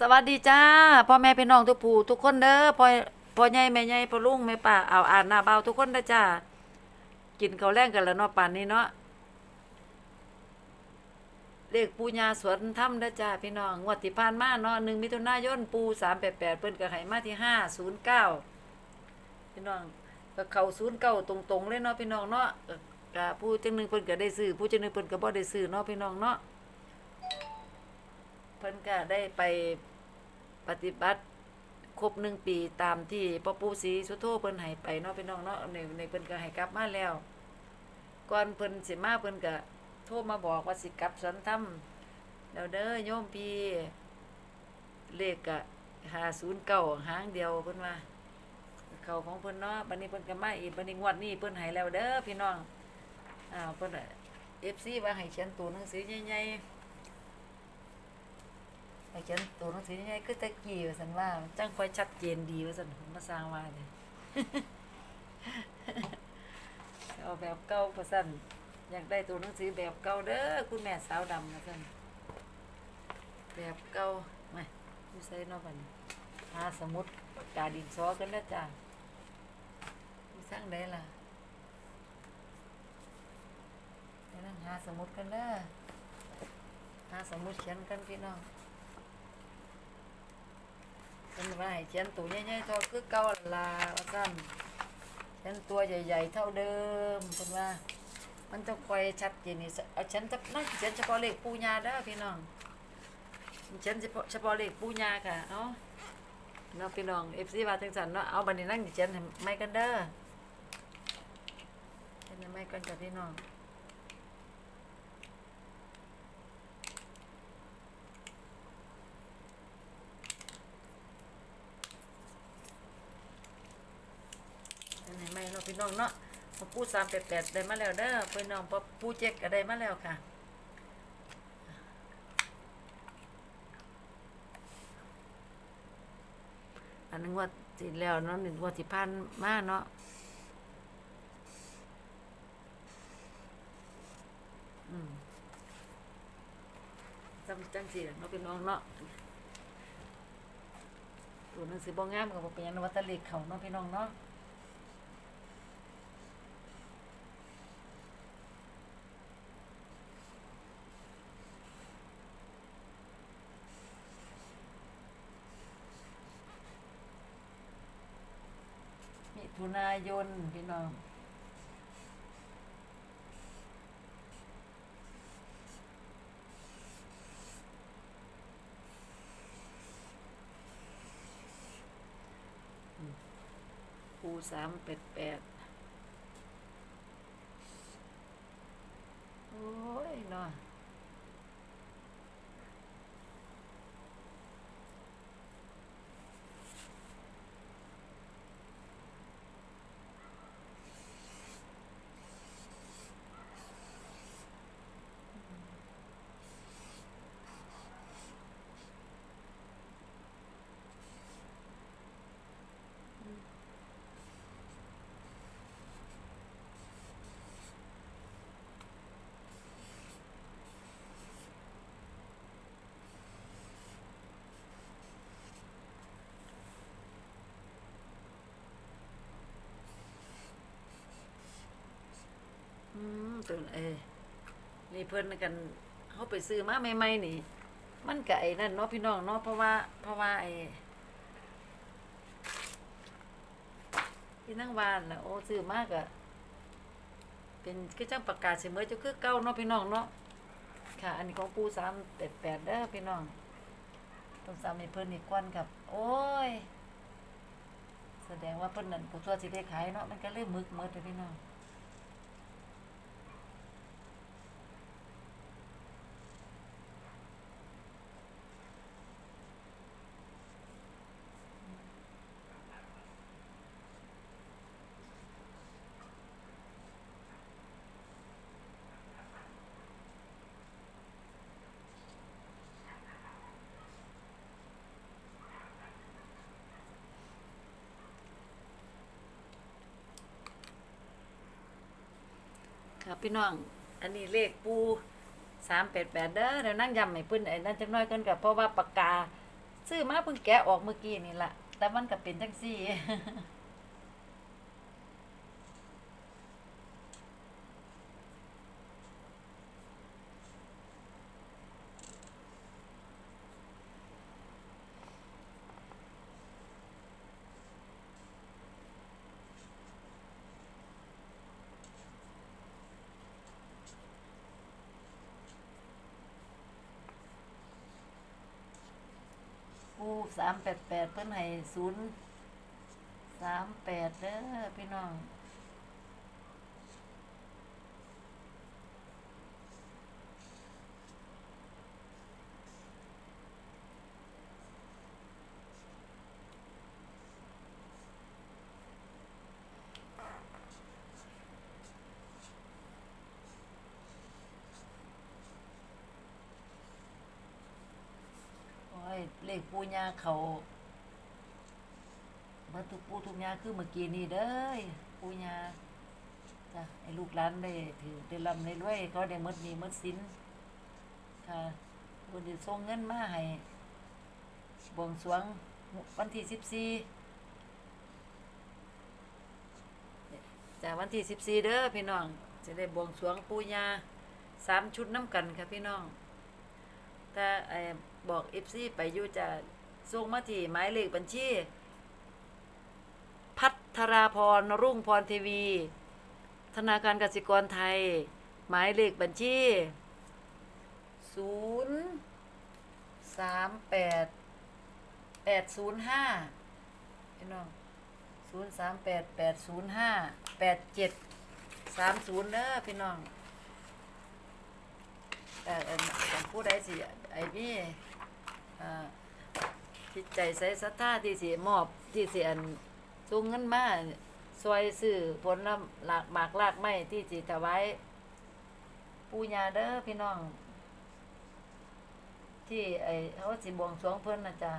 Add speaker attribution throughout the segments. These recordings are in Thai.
Speaker 1: สวัสดีจ้าพ่อแม่พี่น้องทุกผู้ทุกคนเด้อพ่อพ่อใหญ่แม่ใหญ่พ่อลุงแม่ป้าเอาอ่านหน้าเบาทุกคนเด้อจ้ากินข้าวแรงกันแล้วเนาะป่านนี้เนาะเลขปูญาสวนถ้ำเด้อจ้าพี่น้องงวดที่ผ่านมาเนาะหนึ่งมิถุนายนปูสามแปดแปดเพิ่นก็ให้มาที่ห้าศูนย์เก้าพี่น้องก็เข้าศูนย์เก้าตรงๆเลยเนาะพี่น้องเนาะก็ก็ผู้จังหนึ่งเพิ่นก็ได้ซื้อผู้จังหนึ่งเพิ่นก็บ่ได้ซื้อเนาะพี่น้องเนาะ เพิ่นก็ได้ไปปฏิบัติครบหนึ่งปีตามที่พ่อปู่ศรีสุโธเพิ่นให้ไปเนาะพี่น้องเนาะในในเพิ่นก็ให้กลับมาแล้ว ก่อนเพิ่นสิมาเพิ่นก็โทรมาบอกว่าสิกลับสวนธรรมแล้วเด้อโยมพี่เลขก็509หางเดียวเพิ่นว่าเขาของเพิ่นเนาะบัดนี้เพิ่นก็มาอีกบัดนี้งวดนี้เพิ่นให้แล้วเด้อพี่น้องอ้าวเพิ่นน่ะ FC ว่าให้เขียนตัวหนังสือใหญ่ๆ ไปเขียนตัวหนังสือยังไงคือตะกี้ว่าสันว่าจังค่อยชัดเจนดีว่าสันผมมาสร้างว่าเนี่ยเอาแบบเก่าว่าสันอยากได้ตัวหนังสือแบบเก่าเด้อคุณแม่สาวดำว่าสันแบบเก่าไม่ไม่ใส่นอกบันหาสมุดปากกาดินสอกันแล้วจ้ามีสร้างได้ล่ะนั่งหาสมุดกันเด้อหาสมุดเขียนกันพี่น้อง เพิ่นว่าให้เขียนตัวใหญ่ๆเท่าคือเก่าล่ะว่าซั่นเขียนตัวใหญ่ ๆ เท่าเดิมเพิ่นว่า มันจะค่อยชัดเจนนี่เอาฉันจะนั่งเขียนเฉพาะเลขปูญาเด้อพี่น้องเขียนเฉพาะเฉพาะเลขปูญาค่ะเอ้าเนาะพี่น้อง FC ว่าจังซั่นเนาะเอาบัดนี้นั่งเขียนไม่กันเด้อเขียนไม่กันจ้ะพี่น้อง อันไห พี่น้องเนาะพอปูสามแปดแปดได้มาแล้วเด้อพี่น้องพอปูเจ็กก็ได้มาแล้วค่ะอันนึงว่าสิแล้วเนาะหนึ่งว่าสิพันมาเนาะอืมจำจังสิล่ะเนาะพี่น้องเนาะตัวหนังสือบ่งงามก็บ่เป็นยังนว่าแตะเลขเขาเนาะพี่น้องเนาะ มิ ถุนายนพี่น้องอืมปูสามแปดแปดโอ้ยเนาะ อืม ตัวเออนี่เพิ่อนกันเขาไปซื้อมาใหม่ๆนี่ มันก็ไอ้นั่นเนาะพี่น้องเนาะเพราะว่าเพราะว่าไอ้ที่นั่งบ้านนะโอ้ซื้อมากอะเป็นคือจังประกาศเสมอจะคือเก่าเนาะพี่น้องเนาะค่ะ อันนี้ของปูสามแปดแปดเด้อพี่น้องต้องสามให้เพิ่นอีกก้อนครับ โอ้ย แสดงว่าเพิ่นนั่นผู้ทั่วสิได้ขายเนาะมันก็เลยมึกหมดเลยพี่น้อง พี่น้อง อันนี้เลขปูสามแปดแปดเด้อเดี๋ยวนั่งยำให้เพิ่นไอ้นั่นจักหน้อยกันกับเพราะว่าปากกา ซื้อมาเพิ่งแกะออกเมื่อกี้นี่ละแต่มันก็เป็นจังซี่ ปู สามแปดแปดเพิ่นให้ศูนย์สามแปดเด้อพี่น้อง โอ้ยเลข ปูญาเขาเมื่อทุกปูทุกญาคือเมื่อกี้นี่เด้อปูญาจ้ะไอ้ลูกหลานได้ถือได้ลำได้รวยเขาได้มดหนี้หมดสินค่ะคนที่ส่งเงินมาให้บวงสรวงวันที่สิบสี่จากวันที่สิบสี่เด้อพี่น้อง จะได้บวงสรวงปูญาสามชุดน้ำกันค่ะพี่น้องถ้าไอ้ บอกเอฟซีไปอยู่จะส่งมาที่หมายเลขบัญชี พัทราพรรุ่งพรทีวี ธนาคารกสิกรไทย หมายเลขบัญชีศูนย์สามแปดแปดศูนย์ห้าพี่น้องศูนย์สามแปดแปดศูนย์ห้าแปดเจ็ดสามศูนย์เด้อพี่น้องแต่ผู้ใดสิไอ้นี่ จิตใจใส่ศรัทธาที่สิมอบที่สิอันสูงเงินมาซอยซื้อผลละหลากหมากลากไม้ที่สิถวายปูญาเด้อพี่น้อง ที่ไอเขาสิบวงสรวงเพิ่นนะจ๊ะ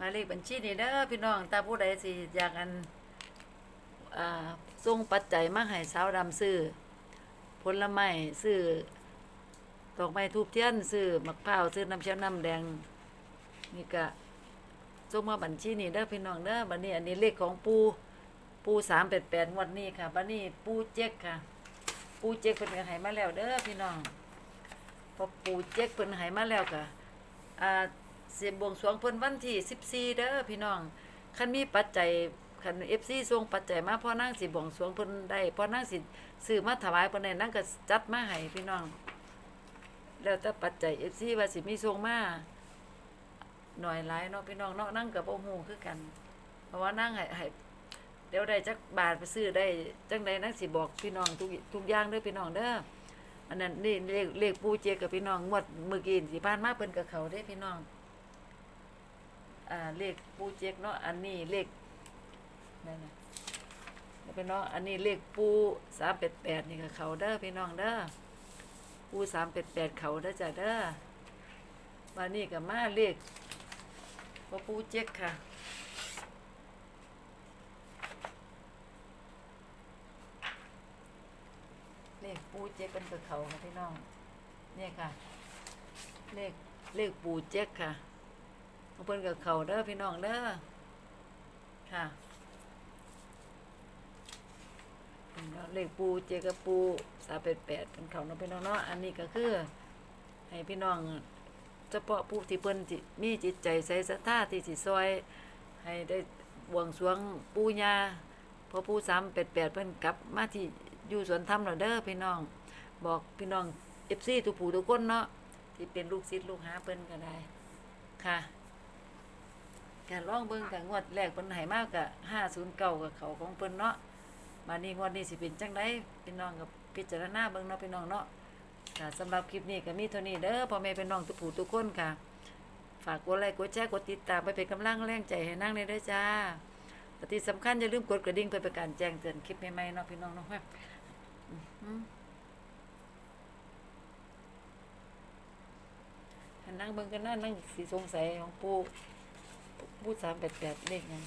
Speaker 1: หมายเลขบัญชีนี่เด้อพี่น้องถ้าผู้ใดสิอยากอันอ่าส่งปัจจัยมาให้สาวดำซื้อผลไม้ซื้อดอกไม้ทูบเทียนซื้อมะพร้าวซื้อน้ำเชื่อมน้ำแดงนี่ก็ส่งมาบัญชีนี่เด้อพี่น้องเด้อบัดนี้อันนี้เลขของปูปูสามแปดแปดงวดนี้ค่ะบัดนี้ปูเจ๊กค่ะ ปูเจ๊กเพิ่นก็ให้มาแล้วเด้อพี่น้องพอปูเจ๊กเพิ่นให้มาแล้วก็อ่า เสียบวงสรวงเพิ่นวันที่ 14 เด้อพี่น้องคันมีปัจจัยคัน FC ส่งปัจจัยมาพ่อนางสิบวงสรวงเพิ่นได้พ่อนางสิซื้อมาถวายเพิ่นได้นางก็จัดมาให้พี่น้อง แล้วแต่ปัจจัย FC ว่าสิมีส่งมาหน่อยหลายเนาะพี่น้องเนาะนางก็บ่ฮู้คือกัน เพราะว่านางให้ให้เดี๋ยวได้จักบาทไปซื้อได้จังใดนางสิบอกพี่น้องทุกทุกอย่างเด้อพี่น้องเด้ออันนั้นนี่เลขเลขปูเจกับพี่น้องงวดเมื่อกี้สิผ่านมาเพิ่นกับเขาเด้พี่น้อง อ่าเลขปูเจ๊กเนาะอันนี้เลขนั่นนะแล้วเป็นเนาะอันนี้เลขปูสามแปดแปดนี่ก็เขาเด้อพี่น้องเด้อปูสามแปดแปดเขาเด้อจ้ะเด้อมานี่กับมาเลขพ่อปูเจ๊กค่ะเลขปูเจ๊กเป็นกับเขาค่ะพี่น้องเนี่ยค่ะเลขเลขปูเจ๊กค่ะ เพิ่นกับเขาเด้อพี่น้องเด้อค่ะเลขปูเจกปูสาเป็ดแปดเป็นเขาเนาะพี่น้องเนาะอันนี้ก็คือ ให้พี่น้องเฉพาะผู้ที่เพิ่นจิมีจิตใจใส่ศรัทธาที่สิซอย ให้ได้บวงสรวงปู่ย่าพอปู่สามเป็ดแปดเพิ่นกลับมาที่อยู่สวนธรรมแล้วเด้อพี่น้อง บอกพี่น้อง FC ทุกผู้ทุกคนเนาะที่เป็นลูกศิษย์ลูกหาเพิ่นก็ได้ค่ะ การลองเบิ่งกับงวดแรกเพิ่นให้มากกะ509กับเขาของเพิ่นเนาะมานี้งวดนี้สิเป็นจังไดพี่น้องกับพิจารณาเบิ่งเนาะพี่น้องเนาะค่ะสำหรับคลิปนี้ก็มีเท่านี้เด้อพ่อแม่พี่น้องทุกผู้ทุกคนค่ะ ฝากกดไลค์กดแชร์กดติดตามไปเป็นกำลังแรงใจให้นั่งในเด้อจ้าและที่สำคัญอย่าลืมกดกระดิ่งเพื่อเป็นการแจ้งเตือนคลิปใหม่ๆเนาะพี่น้องเนาะอื้อหือให้นั่งเบิ่งกันนะนั่งสีสงสัยของปู่ ปู่สามแปดแปดเลขหยัง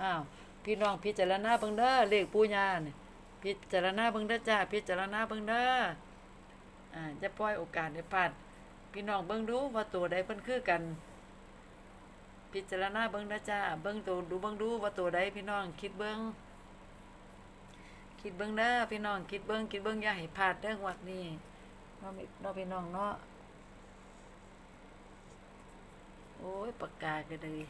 Speaker 1: อ้าวพี่น้องพิจารณาเบิ่งเด้อเลขปู่ย่าเนี่ยพิจารณาเบิ่งเด้อจ้าพิจารณาเบิ่งเด้ออ่าจะปล่อยโอกาสให้พลาดพี่น้องเบิ่งดูว่าตัวใดเพิ่นคือกัน พิจารณาเบิ่งนะจ้าเบิ่งตัวดูเบิ่งดูว่าตัวใดพี่น้องคิดเบิ่งคิดเบิ่งเด้อพี่น้องคิดเบิ่งคิดเบิ่งอย่าให้พลาดเด้องวดนี้เนาะมิเนาะพี่น้องเนาะโอ้ย ปากกาก็เลย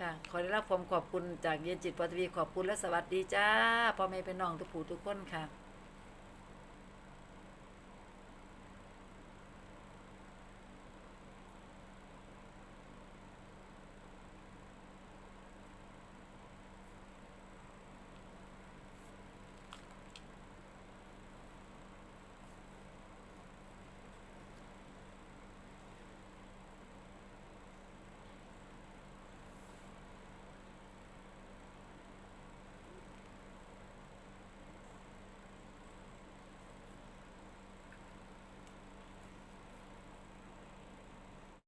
Speaker 1: ค่ะ ขอได้รับความขอบคุณจากเย็นจิตปฐวีขอบคุณและสวัสดีจ้าพ่อแม่เป็นน้องทุกผู้ทุกคนค่ะ